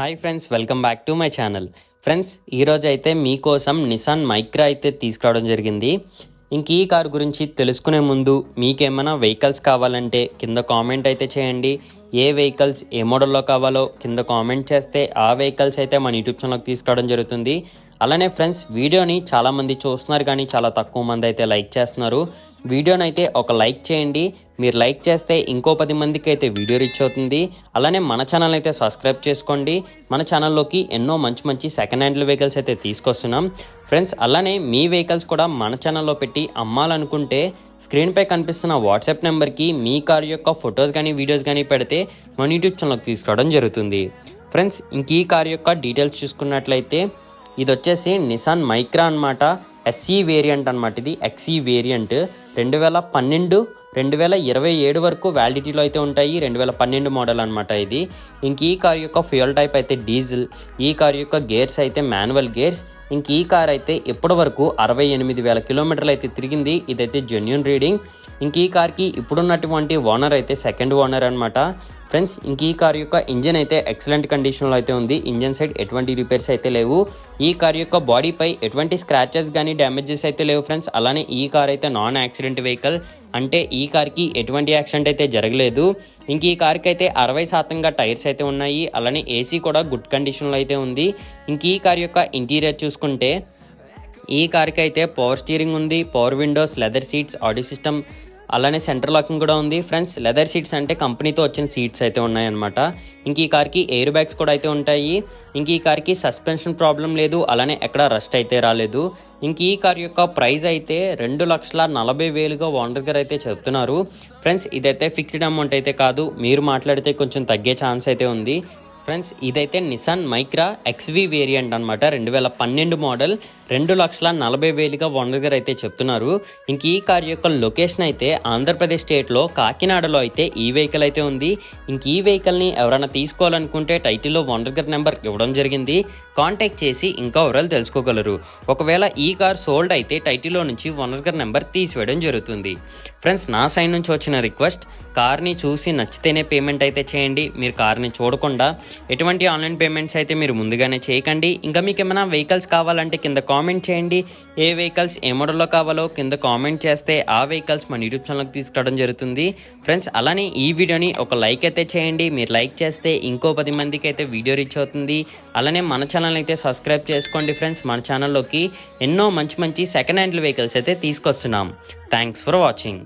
Hi friends welcome back to my channel friends ఈరోజు అయితే మీకోసం నిసాన్ మైక్రా అయితే తీసుకురావడం జరిగింది. ఇంక ఈ కార్ గురించి తెలుసుకునే ముందు మీకేమైనా వెహికల్స్ కావాలంటే కింద కామెంట్ అయితే చేయండి. ఏ వెహికల్స్ ఏ మోడల్లో కావాలో కింద కామెంట్ చేస్తే ఆ వెహికల్స్ అయితే మన యూట్యూబ్ ఛానల్కి తీసుకురావడం జరుగుతుంది. అలానే ఫ్రెండ్స్ వీడియోని చాలామంది చూస్తున్నారు కానీ చాలా తక్కువ మంది అయితే లైక్ చేస్తున్నారు. వీడియోని అయితే ఒక లైక్ చేయండి. మీరు లైక్ చేస్తే ఇంకో పది మందికి అయితే వీడియో రీచ్ అవుతుంది. అలానే మన ఛానల్ అయితే సబ్స్క్రైబ్ చేసుకోండి. మన ఛానల్లోకి ఎన్నో మంచి మంచి సెకండ్ హ్యాండ్ వెహికల్స్ అయితే తీసుకొస్తున్నాం. ఫ్రెండ్స్ అలానే మీ వెహికల్స్ కూడా మన ఛానల్లో పెట్టి అమ్మాలనుకుంటే స్క్రీన్పై కనిపిస్తున్న వాట్సాప్ నెంబర్కి మీ కార్ యొక్క ఫొటోస్ కానీ వీడియోస్ కానీ పెడితే మన యూట్యూబ్ ఛానల్కి తీసుకోవడం జరుగుతుంది. ఫ్రెండ్స్ ఇంక ఈ కార్ యొక్క డీటెయిల్స్ చూసుకున్నట్లయితే ఇది వచ్చేసి నిసాన్ మైక్రా అన్నమాట ఎస్సీ వేరియంట్ అన్నమాట ఇది. ఎక్సీ వేరియంట్ రెండు వేల పన్నెండు రెండు వేల ఇరవై ఏడు వరకు వ్యాలిడిటీలో అయితే ఉంటాయి. రెండు వేల పన్నెండు మోడల్ అనమాట ఇది. ఇంక ఈ కార్ యొక్క ఫ్యూయల్ టైప్ అయితే డీజిల్ ఈ కార్ యొక్క గేర్స్ అయితే మాన్యువల్ గేర్స్ ఇంక ఈ కార్ అయితే ఇప్పటి వరకు అరవై ఎనిమిది వేల కిలోమీటర్లు అయితే తిరిగింది. ఇదైతే జెన్యున్ రీడింగ్ ఇంక ఈ కార్కి ఇప్పుడున్నటువంటి ఓనర్ అయితే సెకండ్ ఓనర్ అనమాట ఫ్రెండ్స్ ఇంక ఈ కార్ యొక్క ఇంజన్ అయితే ఎక్సలెంట్ కండిషన్లో అయితే ఉంది. ఇంజన్ సైడ్ ఎటువంటి రిపేర్స్ అయితే లేవు. ఈ కార్ యొక్క బాడీపై ఎటువంటి స్క్రాచెస్ కానీ డ్యామేజెస్ అయితే లేవు ఫ్రెండ్స్. అలానే ఈ కార్ అయితే నాన్ యాక్సిడెంట్ వెహికల్ అంటే ఈ కార్కి ఎటువంటి యాక్సిడెంట్ అయితే జరగలేదు. ఇంక ఈ కార్కి అయితే అరవై శాతంగా టైర్స్ అయితే ఉన్నాయి. అలానే ఏసీ కూడా గుడ్ కండిషన్లో అయితే ఉంది. ఇంక ఈ కార్ యొక్క ఇంటీరియర్ చూసుకుంటే ఈ కార్కి అయితే పవర్ స్టీరింగ్ ఉంది. Power windows leather seats audio system అలానే సెంటర్ లాకింగ్ కూడా ఉంది. ఫ్రెండ్స్ లెదర్ సీట్స్ అంటే కంపెనీతో వచ్చిన సీట్స్ అయితే ఉన్నాయన్నమాట. ఇంక ఈ కార్కి ఎయిర్ బ్యాగ్స్ కూడా అయితే ఉంటాయి. ఇంక ఈ కార్కి సస్పెన్షన్ ప్రాబ్లం లేదు. అలానే ఎక్కడ రస్ట్ అయితే రాలేదు. ఇంక ఈ కార్ యొక్క ప్రైస్ అయితే రెండు లక్షల నలభై వేలుగా ఓనర్ గారు అయితే చెప్తున్నారు. ఫ్రెండ్స్ ఇదైతే ఫిక్స్డ్ అమౌంట్ అయితే కాదు. మీరు మాట్లాడితే కొంచెం తగ్గే ఛాన్స్ అయితే ఉంది. ఫ్రెండ్స్ ఇదైతే నిసాన్ మైక్రా ఎక్స్వి వేరియంట్ అనమాట రెండు వేల పన్నెండు మోడల్ రెండు లక్షల నలభై వేలుగా ఓనర్ గారు అయితే చెప్తున్నారు. ఇంక ఈ కార్ యొక్క లొకేషన్ అయితే ఆంధ్రప్రదేశ్ స్టేట్లో కాకినాడలో అయితే ఈ వెహికల్ అయితే ఉంది. ఇంక ఈ వెహికల్ని ఎవరైనా తీసుకోవాలనుకుంటే టైటిల్లో ఓనర్ గారి నెంబర్ ఇవ్వడం జరిగింది. కాంటాక్ట్ చేసి ఇంకా వివరాలు తెలుసుకోగలరు. ఒకవేళ ఈ కార్ సోల్డ్ అయితే టైటిల్లో నుంచి ఓనర్ గారి నెంబర్ తీసివేయడం జరుగుతుంది. ఫ్రెండ్స్ నా సైడ్ నుంచి వచ్చిన రిక్వెస్ట్ కార్ని చూసి నచ్చితేనే పేమెంట్ అయితే చేయండి. మీరు కార్ని చూడకుండా ఎటువంటి ఆన్లైన్ పేమెంట్స్ అయితే మీరు ముందుగానే చేయకండి. ఇంకా మీకు ఏమైనా వెహికల్స్ కావాలంటే కింద కామెంట్ చేయండి. ఏ వెహికల్స్ ఏ మోడల్లో కావాలో కింద కామెంట్ చేస్తే ఆ వెహికల్స్ మన యూట్యూబ్ ఛానల్కి తీసుకురావడం జరుగుతుంది. ఫ్రెండ్స్ అలానే ఈ వీడియోని ఒక లైక్ అయితే చేయండి. మీరు లైక్ చేస్తే ఇంకో పది మందికి అయితే వీడియో రీచ్ అవుతుంది. అలానే మన ఛానల్ అయితే సబ్స్క్రైబ్ చేసుకోండి ఫ్రెండ్స్. మన ఛానల్లోకి ఎన్నో మంచి మంచి సెకండ్ హ్యాండ్ వెహికల్స్ అయితే తీసుకొస్తున్నాం. Thanks for watching.